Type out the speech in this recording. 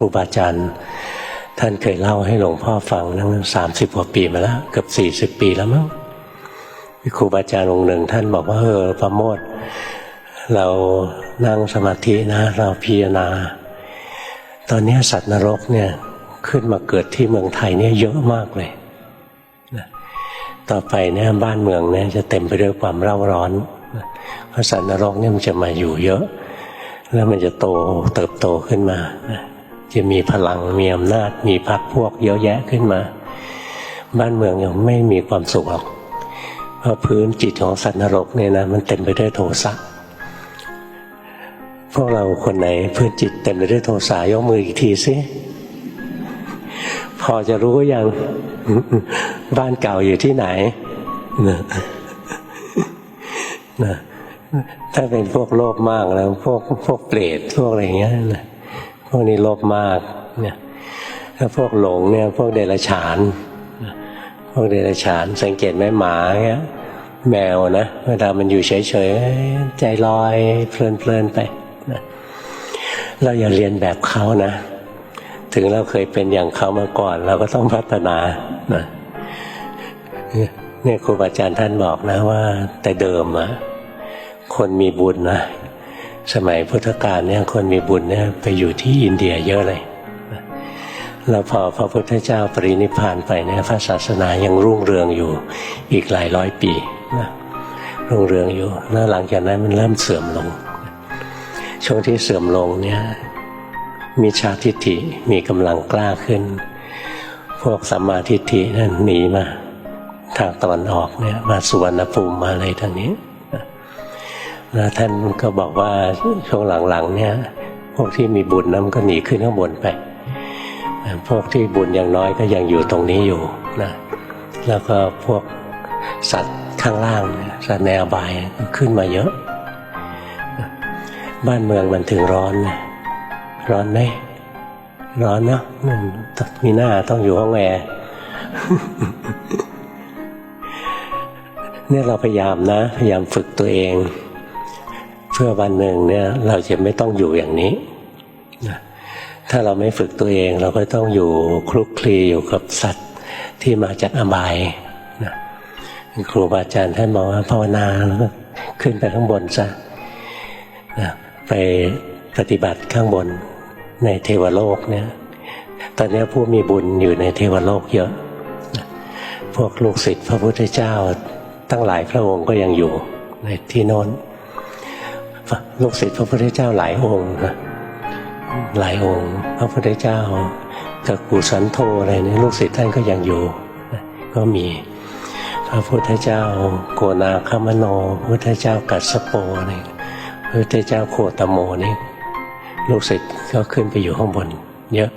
ครูบาอาจารย์ท่านเคยเล่าให้หลวงพ่อฟังนั่งสามสิบกว่าปีมาแล้วเกือบสี่สิบปีแล้วมั้งครูบาอาจารย์องค์หนึ่งท่านบอกว่าเออประโมทเรานั่งสมาธินะเราพิจารณา ตอนนี้สัตว์นรกเนี่ยขึ้นมาเกิดที่เมืองไทยเนี่ยเยอะมากเลยนะต่อไปเนี่ยบ้านเมืองเนี่ยจะเต็มไปด้วยความเร่าร้อนเพราะสัตว์นรกเนี่ยมันจะมาอยู่เยอะ แล้วมันจะโตเติบโตขึ้นมานะ จะมีพลังมีอำนาจ มีพรรคพวกเยอะแยะขึ้นมา บ้านเมืองยังไม่มีความสุขหรอก เพราะพื้นจิตของสัตว์นรกเนี่ยนะมันเต็มไปด้วยโทสะพวกเราคนไหนพื้นจิตเต็มไปด้วยโทสะยกมืออีกทีสิพอจะรู้ยังบ้านเก่าอยู่ที่ไหนนะนะถ้าเป็นพวกโลภมากแล้ว พวกพวกเปรตพวกอะไรอย่างเงี้ยนะ พวกนี้โลภมากเนี่ยถ้าพวกหลงเนี่ยพวกเดรัจฉาน พวกเดรัจฉาน สังเกตไหมหมาเงี้ยแมวนะเวลามันอยู่เฉยๆใจลอยเพลินๆไปนะเราอย่าเรียนแบบเขานะ ถึงเราเคยเป็นอย่างเขามาก่อน เราก็ต้องพัฒนานะเนี่ยครูบาอาจารย์ท่านบอกนะว่า แต่เดิมอะคนมีบุญนะ สมัยพุทธกาลเนี่ยคนมีบุญเนี่ยไปอยู่ที่อินเดียเยอะเลยนะแล้วพอพระพุทธเจ้าปรินิพานไปเนี่ยพระศาสนายังรุ่งเรืองอยู่อีกหลายร้อยปีนะรุ่งเรืองอยู่แล้วหลังจากนั้นมันเริ่มเสื่อมลง ช่วงที่เสื่อมลงเนี่ยมีชาทิฏฐิมีกำลังกล้าขึ้น พวกสัมมาทิฏฐินั่นหนีมา ทางตะวันออกเนี่ยมาสุวรรณภูมิมาอะไรทางนี้ แล้วท่านก็บอกว่าช่วงหลังๆเนี่ยพวกที่มีบุญนั้นก็หนีขึ้นข้างบนไป พวกที่บุญอย่างน้อยก็ยังอยู่ตรงนี้อยู่นะแล้วก็พวกสัตว์ข้างล่างสัตว์ในอบายก็ขึ้นมาเยอะ บ้านเมืองมันถึงร้อนนะร้อนไหมร้อนเนาะมมีหน้าต้องอยู่ห้องแอร์เนี่ยเราพยายามนะ พยายามฝึกตัวเอง พื่อวันหนึ่งเนี่ยเราจะไม่ต้องอยู่อย่างนี้นะถ้าเราไม่ฝึกตัวเองเราก็ต้องอยู่คลุกคลีอยู่กับสัตว์ที่มาจากอบายนะครูบาอาจารย์ท่านบอกว่าภาวนาแล้วก็ขึ้นไปข้างบนซะนะไปปฏิบัติข้างบนในเทวโลกเนี่ยตอนนี้ผู้มีบุญอยู่ในเทวโลกเยอะนะพวกลูกศิษย์พระพุทธเจ้า ตั้งหลายพระองค์ก็ยังอยู่ในที่โน้น ลูกศิษย์พระพุทธเจ้าหลายองค์หลายองค์ พระพุทธเจ้ากับกุสันโธอะไรนี่ลูกศิษย์ท่านก็ยังอยู่ก็มีพระพุทธเจ้าโกนาคามโนพระพุทธเจ้ากัสสโปนี่พระพุทธเจ้าโคตโมนี่ลูกศิษย์ก็ขึ้นไปอยู่ข้างบน เยอะ